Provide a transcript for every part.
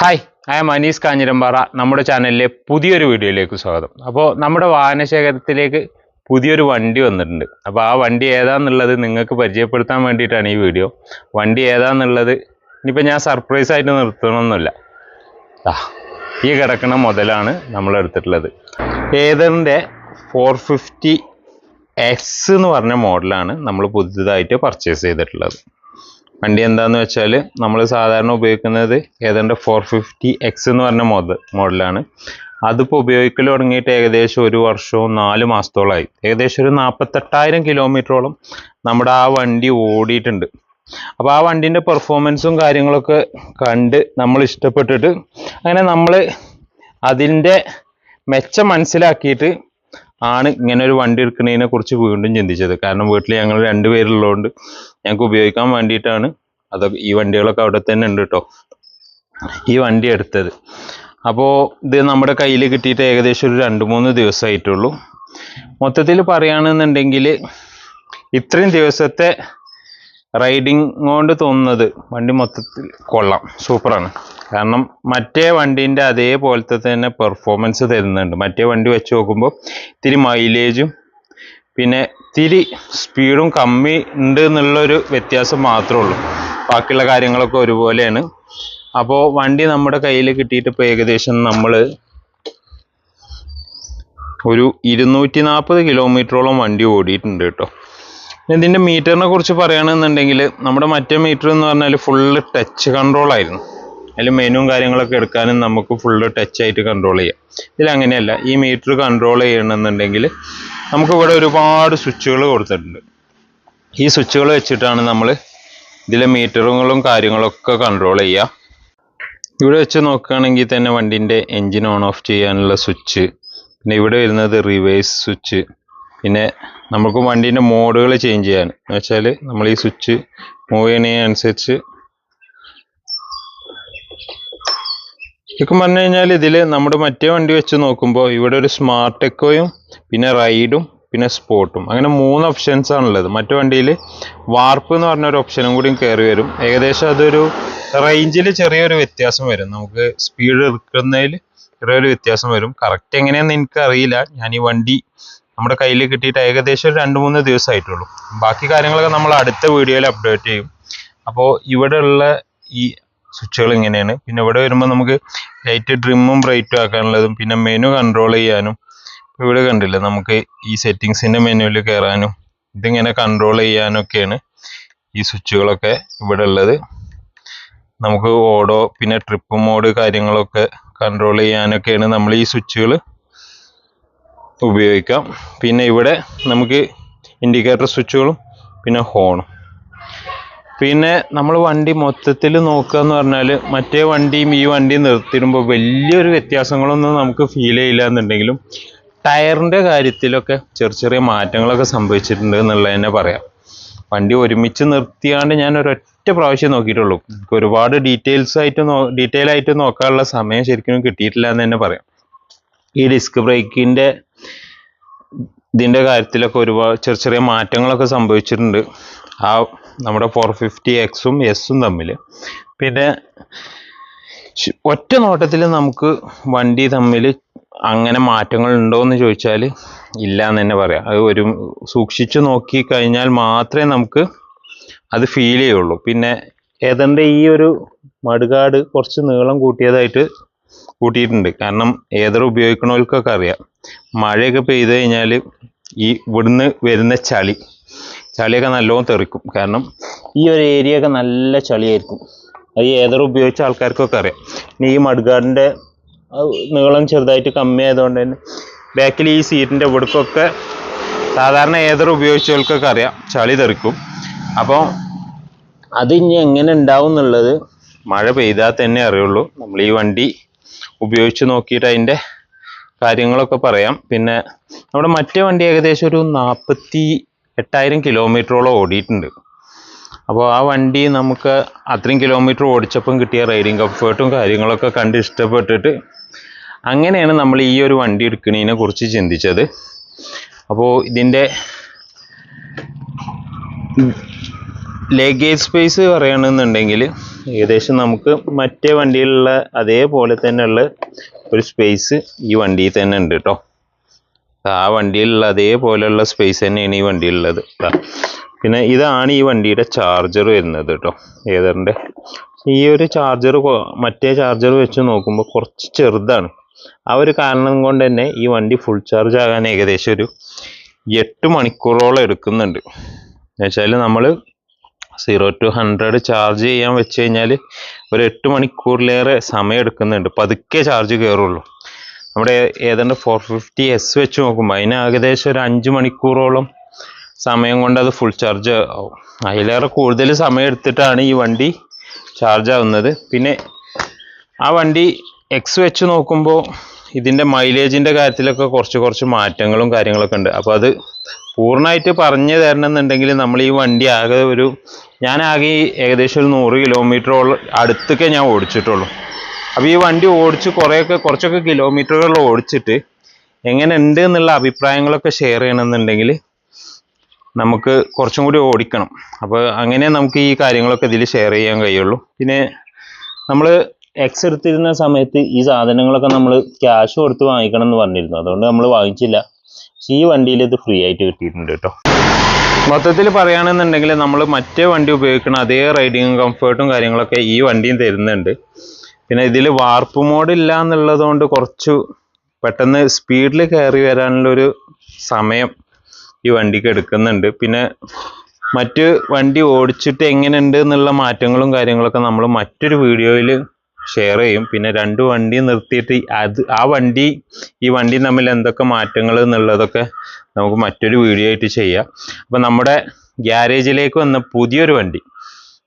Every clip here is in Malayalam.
Hi I am Anees Kanjirampara നമ്മുടെ ചാനലിലെ പുതിയൊരു വീഡിയോയിലേക്ക് സ്വാഗതം. അപ്പോൾ നമ്മുടെ വാഹനശേഖരത്തിലേക്ക് പുതിയൊരു വണ്ടി വന്നിട്ടുണ്ട്. അപ്പോൾ ആ വണ്ടി ഏതാന്നുള്ളത് നിങ്ങൾക്ക് പരിചയപ്പെടുത്താൻ വേണ്ടിയിട്ടാണ് ഈ വീഡിയോ വണ്ടി ഏതാന്നുള്ളത് ഇനിയിപ്പോൾ ഞാൻ സർപ്രൈസ് ആയിട്ട് നിർത്തണമെന്നില്ല ഈ കിടക്കുന്ന മുതലാണ് നമ്മൾ എടുത്തിട്ടുള്ളത്. ഏതറിന്റെ ഫോർ ഫിഫ്റ്റി എക്സ് എന്ന് പറഞ്ഞ മോഡലാണ് നമ്മൾ പുതുതായിട്ട് പർച്ചേസ് ചെയ്തിട്ടുള്ളത്. വണ്ടി എന്താന്ന് വെച്ചാൽ നമ്മൾ സാധാരണ ഉപയോഗിക്കുന്നത് ഏതാണ്ട് ഫോർ ഫിഫ്റ്റി എക്സ് എന്ന് പറഞ്ഞ മോഡൽ മോഡലാണ്. അതിപ്പോൾ ഉപയോഗിക്കൽ തുടങ്ങിയിട്ട് ഏകദേശം ഒരു വർഷവും നാല് മാസത്തോളമായി ഏകദേശം ഒരു നാൽപ്പത്തെട്ടായിരം കിലോമീറ്ററോളം നമ്മുടെ ആ വണ്ടി ഓടിയിട്ടുണ്ട്. അപ്പോൾ ആ വണ്ടീന്റെ പെർഫോമൻസും കാര്യങ്ങളൊക്കെ കണ്ട് നമ്മൾ ഇഷ്ടപ്പെട്ടിട്ട് അങ്ങനെ നമ്മൾ അതിന്റെ മെച്ചം മനസ്സിലാക്കിയിട്ട് ആണ് ഇങ്ങനെ ഒരു വണ്ടി എടുക്കുന്നതിനെ കുറിച്ച് വീണ്ടും ചിന്തിച്ചത്. കാരണം വീട്ടിൽ ഞങ്ങൾ രണ്ടുപേരുള്ളതുകൊണ്ട് ഞങ്ങൾക്ക് ഉപയോഗിക്കാൻ വേണ്ടിയിട്ടാണ് അതൊക്കെ ഈ വണ്ടികളൊക്കെ അവിടെ തന്നെ ഉണ്ട് കേട്ടോ ഈ വണ്ടി എടുത്തത്. അപ്പോൾ ഇത് നമ്മുടെ കയ്യിൽ കിട്ടിയിട്ട് ഏകദേശം ഒരു രണ്ട് മൂന്ന് ദിവസമായിട്ടുള്ളൂ മൊത്തത്തിൽ പറയുകയാണെന്നുണ്ടെങ്കിൽ ഇത്രയും ദിവസത്തെ റൈഡിങ് കൊണ്ട് തോന്നുന്നത് വണ്ടി മൊത്തത്തിൽ കൊള്ളാം. സൂപ്പറാണ്. കാരണം മറ്റേ വണ്ടീന്റെ അതേപോലത്തെ തന്നെ പെർഫോമൻസ് തരുന്നുണ്ട്. മറ്റേ വണ്ടി വെച്ച് നോക്കുമ്പോൾ ഇത്തിരി മൈലേജും പിന്നെ ഇത്തിരി സ്പീഡും കമ്മി ഉണ്ട് എന്നുള്ളൊരു വ്യത്യാസം മാത്രമേ ഉള്ളൂ. ബാക്കിയുള്ള കാര്യങ്ങളൊക്കെ ഒരുപോലെയാണ്. അപ്പോൾ വണ്ടി നമ്മുടെ കയ്യിൽ കിട്ടിയിട്ട് ഇപ്പോൾ ഏകദേശം നമ്മൾ ഒരു ഇരുന്നൂറ്റി നാൽപ്പത് കിലോമീറ്ററോളം വണ്ടി ഓടിയിട്ടുണ്ട് കേട്ടോ. ഇതിന്റെ മീറ്ററിനെ കുറിച്ച് പറയുകയാണെന്നുണ്ടെങ്കിൽ നമ്മുടെ മറ്റേ മീറ്റർ എന്ന് പറഞ്ഞാൽ ഫുള്ള് ടച്ച് കൺട്രോൾ ആയിരുന്നു. അതിൽ മെനുവും കാര്യങ്ങളൊക്കെ എടുക്കാനും നമുക്ക് ഫുള്ള് ടച്ച് ആയിട്ട് കൺട്രോൾ ചെയ്യാം. ഇതിലങ്ങനെയല്ല ഈ മീറ്റർ കൺട്രോൾ ചെയ്യണമെന്നുണ്ടെങ്കിൽ നമുക്ക് ഇവിടെ ഒരുപാട് സ്വിച്ചുകൾ കൊടുത്തിട്ടുണ്ട്. ഈ സ്വിച്ചുകൾ വെച്ചിട്ടാണ് നമ്മൾ ഇതിലെ മീറ്ററുകളും കാര്യങ്ങളൊക്കെ കൺട്രോൾ ചെയ്യുക ഇവിടെ വെച്ച് നോക്കുകയാണെങ്കിൽ തന്നെ വണ്ടിന്റെ എൻജിൻ ഓൺ ഓഫ് ചെയ്യാനുള്ള സ്വിച്ച് പിന്നെ ഇവിടെ വരുന്നത് റിവേഴ്സ് സ്വിച്ച് പിന്നെ നമുക്ക് വണ്ടീന്റെ മോഡുകൾ ചേഞ്ച് ചെയ്യാൻ. എന്ന് വെച്ചാൽ നമ്മൾ ഈ സ്വിച്ച് മൂവ് ചെയ്യുന്നതിനനുസരിച്ച് ശരിക്കും പറഞ്ഞു കഴിഞ്ഞാൽ ഇതിൽ നമ്മുടെ മറ്റേ വണ്ടി വെച്ച് നോക്കുമ്പോൾ ഇവിടെ ഒരു സ്മാർട്ട് എക്കോയും പിന്നെ റൈഡും പിന്നെ സ്പോർട്ടും അങ്ങനെ മൂന്ന് ഓപ്ഷൻസ് ആണുള്ളത്. മറ്റു വണ്ടിയിൽ വാർപ്പ് എന്ന് പറഞ്ഞ ഒരു ഓപ്ഷനും കൂടിയും കയറി വരും. ഏകദേശം അതൊരു റേഞ്ചിൽ ചെറിയൊരു വ്യത്യാസം വരും. നമുക്ക് സ്പീഡ് എടുക്കുന്നതിൽ ചെറിയൊരു വ്യത്യാസം വരും. കറക്റ്റ് എങ്ങനെയാണെന്ന് എനിക്കറിയില്ല. ഞാൻ ഈ വണ്ടി നമ്മുടെ കയ്യിൽ കിട്ടിയിട്ട് ഏകദേശം ഒരു രണ്ട് മൂന്ന് ദിവസമായിട്ടുള്ളൂ. ബാക്കി കാര്യങ്ങളൊക്കെ നമ്മൾ അടുത്ത വീഡിയോയിൽ അപ്ഡേറ്റ് ചെയ്യും. അപ്പോൾ ഇവിടെ ഉള്ള ഈ സ്വിച്ചുകൾ ഇങ്ങനെയാണ്. പിന്നെ ഇവിടെ വരുമ്പോൾ നമുക്ക് ലൈറ്റ് ട്രിമ്മും ബ്രൈറ്റും ആക്കാനുള്ളതും പിന്നെ മെനു കൺട്രോൾ ചെയ്യാനും. ഇവിടെ കണ്ടില്ലേ നമുക്ക് ഈ സെറ്റിങ്സിന്റെ മെനുവിൽ കയറാനും ഇതിങ്ങനെ കൺട്രോൾ ചെയ്യാനൊക്കെയാണ് ഈ സ്വിച്ചുകളൊക്കെ ഇവിടെ ഉള്ളത് നമുക്ക് ഓടോ പിന്നെ ട്രിപ്പ് മോഡ് കാര്യങ്ങളൊക്കെ കൺട്രോൾ ചെയ്യാനൊക്കെയാണ് നമ്മൾ ഈ സ്വിച്ചുകൾ ഉപയോഗിക്കാം. പിന്നെ ഇവിടെ നമുക്ക് ഇൻഡിക്കേറ്റർ സ്വിച്ചുകളും പിന്നെ ഹോണും പിന്നെ നമ്മൾ വണ്ടി മൊത്തത്തിൽ നോക്കുക എന്ന് പറഞ്ഞാൽ മറ്റേ വണ്ടിയും ഈ വണ്ടിയും നിർത്തിയിടുമ്പോൾ വലിയൊരു വ്യത്യാസങ്ങളൊന്നും നമുക്ക് ഫീൽ ചെയ്യില്ല എന്നുണ്ടെങ്കിലും ടയറിന്റെ കാര്യത്തിലൊക്കെ ചെറിയ ചെറിയ മാറ്റങ്ങളൊക്കെ സംഭവിച്ചിട്ടുണ്ട് എന്നുള്ളത് തന്നെ പറയാം. വണ്ടി ഒരുമിച്ച് നിർത്തിയാണ്ട് ഞാൻ ഒരൊറ്റ പ്രാവശ്യം നോക്കിയിട്ടുള്ളൂ. എനിക്ക് ഒരുപാട് ഡീറ്റെയിൽസ് ആയിട്ട് നോ ഡീറ്റെയിൽ ആയിട്ട് നോക്കാനുള്ള സമയം ശരിക്കും കിട്ടിയിട്ടില്ല എന്ന് തന്നെ പറയാം. ഈ ഡിസ്ക് ബ്രേക്കിന്റെ ഇതിന്റെ കാര്യത്തിലൊക്കെ ഒരുപാട് ചെറിയ ചെറിയ മാറ്റങ്ങളൊക്കെ സംഭവിച്ചിട്ടുണ്ട്. ആ നമ്മുടെ ഫോർ ഫിഫ്റ്റി എക്സും എസും തമ്മിൽ പിന്നെ ഒറ്റ നോട്ടത്തിൽ നമുക്ക് വണ്ടി തമ്മിൽ അങ്ങനെ മാറ്റങ്ങൾ ഉണ്ടോ എന്ന് ചോദിച്ചാൽ ഇല്ല എന്ന് തന്നെ പറയാം. അത് ഒരു സൂക്ഷിച്ചു നോക്കി കഴിഞ്ഞാൽ മാത്രമേ നമുക്ക് അത് ഫീൽ ചെയ്യുള്ളൂ. പിന്നെ ഏതാണ്ട് ഈ ഒരു മടുകാട് കുറച്ച് നീളം കൂട്ടിയതായിട്ട് കൂട്ടിയിട്ടുണ്ട്. കാരണം ഏതർ ഉപയോഗിക്കണവർക്കൊക്കെ അറിയാം. മഴയൊക്കെ പെയ്ത് കഴിഞ്ഞാൽ ഈ ഇവിടുന്ന് വരുന്ന ചളി ചളിയൊക്കെ നല്ലോണം തെറിക്കും. കാരണം ഈ ഒരു ഏരിയ ഒക്കെ നല്ല ചളിയായിരിക്കും. അത് ഏതർ ഉപയോഗിച്ച ആൾക്കാർക്കൊക്കെ അറിയാം. ഇനി ഈ മഡ്ഗാർഡിന്റെ നീളം ചെറുതായിട്ട് കമ്മി ആയതുകൊണ്ട് തന്നെ ബാക്കിൽ ഈ സീറ്റിന്റെ ഇവിടക്കൊക്കെ സാധാരണ ഏതർ ഉപയോഗിച്ചവർക്കൊക്കെ അറിയാം ചളി തെറിക്കും. അപ്പോൾ അത് ഇനി എങ്ങനെ ഉണ്ടാവും എന്നുള്ളത് മഴ പെയ്താൽ തന്നെ അറിയുള്ളൂ. നമ്മൾ ഈ വണ്ടി ഉപയോഗിച്ച് നോക്കിയിട്ട് അതിന്റെ കാര്യങ്ങളൊക്കെ പറയാം. പിന്നെ നമ്മുടെ മറ്റേ വണ്ടി ഏകദേശം ഒരു നാൽപ്പത്തി എട്ടായിരം കിലോമീറ്ററോളം ഓടിയിട്ടുണ്ട്. അപ്പോൾ ആ വണ്ടി നമുക്ക് അത്രയും കിലോമീറ്റർ ഓടിച്ചപ്പം കിട്ടിയ റൈഡിങ് കംഫേർട്ടും കാര്യങ്ങളൊക്കെ കണ്ട് ഇഷ്ടപ്പെട്ടിട്ട് അങ്ങനെയാണ് നമ്മൾ ഈ ഒരു വണ്ടി എടുക്കുന്നതിനെ കുറിച്ച് ചിന്തിച്ചത്. അപ്പോൾ ഇതിന്റെ ലഗേജ് സ്പേസ് പറയുകയാണെന്നുണ്ടെങ്കിൽ ഏകദേശം നമുക്ക് മറ്റേ വണ്ടിയിലുള്ള അതേപോലെ തന്നെയുള്ള ഒരു സ്പേസ് ഈ വണ്ടിയിൽ തന്നെ ഉണ്ട് കേട്ടോ ആ വണ്ടിയിലുള്ള അതേപോലെയുള്ള സ്പേസ് തന്നെയാണ് ഈ വണ്ടിയിലുള്ളത്. പിന്നെ ഇതാണ് ഈ വണ്ടിയുടെ ചാർജർ വരുന്നത് കേട്ടോ ഏതറിന്റെ ഈ ഒരു ചാർജർ മറ്റേ ചാർജർ വെച്ച് നോക്കുമ്പോൾ കുറച്ച് ചെറുതാണ്. ആ ഒരു കാരണം കൊണ്ട് തന്നെ ഈ വണ്ടി ഫുൾ ചാർജ് ആകാൻ ഏകദേശം ഒരു എട്ട് മണിക്കൂറോളം എടുക്കുന്നുണ്ട്. എന്നുവെച്ചാൽ നമ്മൾ സീറോ ടു ഹൺഡ്രഡ് ചാർജ് ചെയ്യാൻ വെച്ച് കഴിഞ്ഞാൽ ഒരു എട്ട് മണിക്കൂറിലേറെ സമയം എടുക്കുന്നുണ്ട്. പതുക്കെ ചാർജ് കയറുള്ളൂ. നമ്മുടെ ഏതാണ്ട് ഫോർ ഫിഫ്റ്റി എസ് വെച്ച് നോക്കുമ്പോൾ അതിന് ഏകദേശം ഒരു അഞ്ച് മണിക്കൂറോളം സമയം കൊണ്ട് അത് ഫുൾ ചാർജ് ആവും. അതിലേറെ കൂടുതൽ സമയം എടുത്തിട്ടാണ് ഈ വണ്ടി ചാർജ് ആവുന്നത്. പിന്നെ ആ വണ്ടി എക്സ് വെച്ച് നോക്കുമ്പോൾ ഇതിന്റെ മൈലേജിന്റെ കാര്യത്തിലൊക്കെ കുറച്ച് കുറച്ച് മാറ്റങ്ങളും കാര്യങ്ങളൊക്കെ ഉണ്ട്. അപ്പോൾ അത് പൂർണമായിട്ട് പറഞ്ഞു തരണമെന്നുണ്ടെങ്കിൽ നമ്മൾ ഈ വണ്ടി ആകെ ഒരു ഞാൻ ആകെ ഏകദേശം ഒരു നൂറ് കിലോമീറ്ററോളം അടുത്തൊക്കെ ഞാൻ ഓടിച്ചിട്ടുള്ളൂ. അപ്പോൾ ഈ വണ്ടി ഓടിച്ച് കുറേയൊക്കെ കുറച്ചൊക്കെ കിലോമീറ്ററുകൾ ഓടിച്ചിട്ട് എങ്ങനെ ഉണ്ട് എന്നുള്ള അഭിപ്രായങ്ങളൊക്കെ ഷെയർ ചെയ്യണമെന്നുണ്ടെങ്കിൽ നമുക്ക് കുറച്ചും കൂടി ഓടിക്കണം. അപ്പോൾ അങ്ങനെ നമുക്ക് ഈ കാര്യങ്ങളൊക്കെ ഇതിൽ ഷെയർ ചെയ്യാൻ കഴിയുള്ളൂ. പിന്നെ നമ്മൾ എക്സ് എടുത്തിരുന്ന സമയത്ത് ഈ സാധനങ്ങളൊക്കെ നമ്മൾ ക്യാഷ് കൊടുത്ത് വാങ്ങിക്കണം എന്ന് പറഞ്ഞിരുന്നു. അതുകൊണ്ട് നമ്മൾ വാങ്ങിച്ചില്ല. പക്ഷേ ഈ വണ്ടിയിൽ ഇത് ഫ്രീ ആയിട്ട് കിട്ടിയിട്ടുണ്ട് കേട്ടോ. മൊത്തത്തിൽ പറയുകയാണെന്നുണ്ടെങ്കിൽ നമ്മൾ മറ്റേ വണ്ടി ഉപയോഗിക്കുന്ന അതേ റൈഡിങ്ങും കംഫേർട്ടും കാര്യങ്ങളൊക്കെ ഈ വണ്ടിയും തരുന്നുണ്ട്. പിന്നെ ഇതിൽ വാർപ്പ് മോഡ് ഇല്ല എന്നുള്ളത് കൊണ്ട് കുറച്ച് പെട്ടെന്ന് സ്പീഡിൽ കയറി വരാനുള്ളൊരു സമയം ഈ വണ്ടിക്ക് എടുക്കുന്നുണ്ട്. പിന്നെ മറ്റ് വണ്ടി ഓടിച്ചിട്ട് എങ്ങനെയുണ്ട് എന്നുള്ള മാറ്റങ്ങളും കാര്യങ്ങളൊക്കെ നമ്മൾ മറ്റൊരു വീഡിയോയിൽ ഷെയർ ചെയ്യും. പിന്നെ രണ്ട് വണ്ടി നിർത്തിയിട്ട് അത് ആ വണ്ടി ഈ വണ്ടി തമ്മിൽ എന്തൊക്കെ മാറ്റങ്ങൾ എന്നുള്ളതൊക്കെ നമുക്ക് മറ്റൊരു വീഡിയോ ആയിട്ട് ചെയ്യാം. അപ്പം നമ്മുടെ ഗ്യാരേജിലേക്ക് വന്ന പുതിയൊരു വണ്ടി.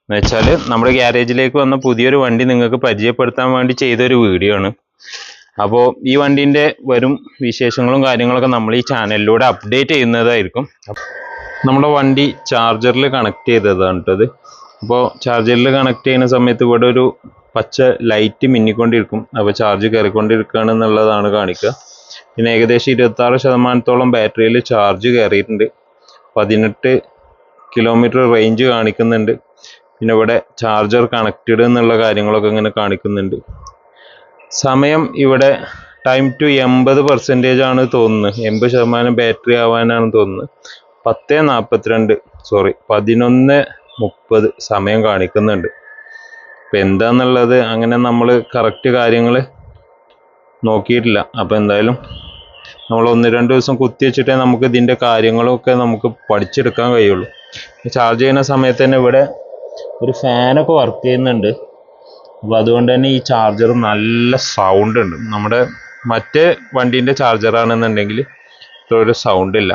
എന്ന് വെച്ചാൽ നമ്മുടെ ഗ്യാരേജിലേക്ക് വന്ന പുതിയൊരു വണ്ടി നിങ്ങൾക്ക് പരിചയപ്പെടുത്താൻ വേണ്ടി ചെയ്തൊരു വീഡിയോ ആണ്. അപ്പോൾ ഈ വണ്ടീന്റെ വരും വിശേഷങ്ങളും കാര്യങ്ങളൊക്കെ നമ്മൾ ഈ ചാനലിലൂടെ അപ്ഡേറ്റ് ചെയ്യുന്നതായിരിക്കും. നമ്മുടെ വണ്ടി ചാർജറിൽ കണക്ട് ചെയ്തതാണ് കേട്ടത് അപ്പോൾ ചാർജറിൽ കണക്ട് ചെയ്യുന്ന സമയത്ത് ഇവിടെ ഒരു പച്ച ലൈറ്റ് മിന്നിക്കൊണ്ടിരിക്കും. അപ്പോൾ ചാർജ് കയറിക്കൊണ്ടിരിക്കുകയാണ് എന്നുള്ളതാണ് കാണിക്കുക. പിന്നെ ഏകദേശം ഇരുപത്താറ് ശതമാനത്തോളം ബാറ്ററിയിൽ ചാർജ് കയറിയിട്ടുണ്ട്. പതിനെട്ട് കിലോമീറ്റർ റേഞ്ച് കാണിക്കുന്നുണ്ട്. പിന്നെ ഇവിടെ ചാർജർ കണക്റ്റഡ് എന്നുള്ള കാര്യങ്ങളൊക്കെ ഇങ്ങനെ കാണിക്കുന്നുണ്ട്. സമയം ഇവിടെ ടൈം ടു എൺപത് പെർസെന്റേജ് ആണ് തോന്നുന്നത്. എൺപത് ശതമാനം ബാറ്ററി ആവാനാണ് തോന്നുന്നത്. പത്ത് നാൽപ്പത്തിരണ്ട് സോറി പതിനൊന്ന് മുപ്പത് സമയം കാണിക്കുന്നുണ്ട്. അപ്പം എന്താന്നുള്ളത് അങ്ങനെ നമ്മൾ കറക്റ്റ് കാര്യങ്ങൾ നോക്കിയിട്ടില്ല. അപ്പോൾ എന്തായാലും നമ്മൾ ഒന്ന് രണ്ട് ദിവസം കുത്തി വെച്ചിട്ടേ നമുക്ക് ഇതിന്റെ കാര്യങ്ങളൊക്കെ നമുക്ക് പഠിച്ചെടുക്കാൻ കഴിയുള്ളൂ. ചാർജ് ചെയ്യുന്ന സമയത്ത് തന്നെ ഇവിടെ ഒരു ഫാനൊക്കെ വർക്ക് ചെയ്യുന്നുണ്ട്. അപ്പോൾ അതുകൊണ്ട് തന്നെ ഈ ചാർജർ നല്ല സൗണ്ട് ഉണ്ട്. നമ്മുടെ മറ്റേ വണ്ടീന്റെ ചാർജറാണെന്നുണ്ടെങ്കിൽ ഇത്ര ഒരു സൗണ്ട് ഇല്ല.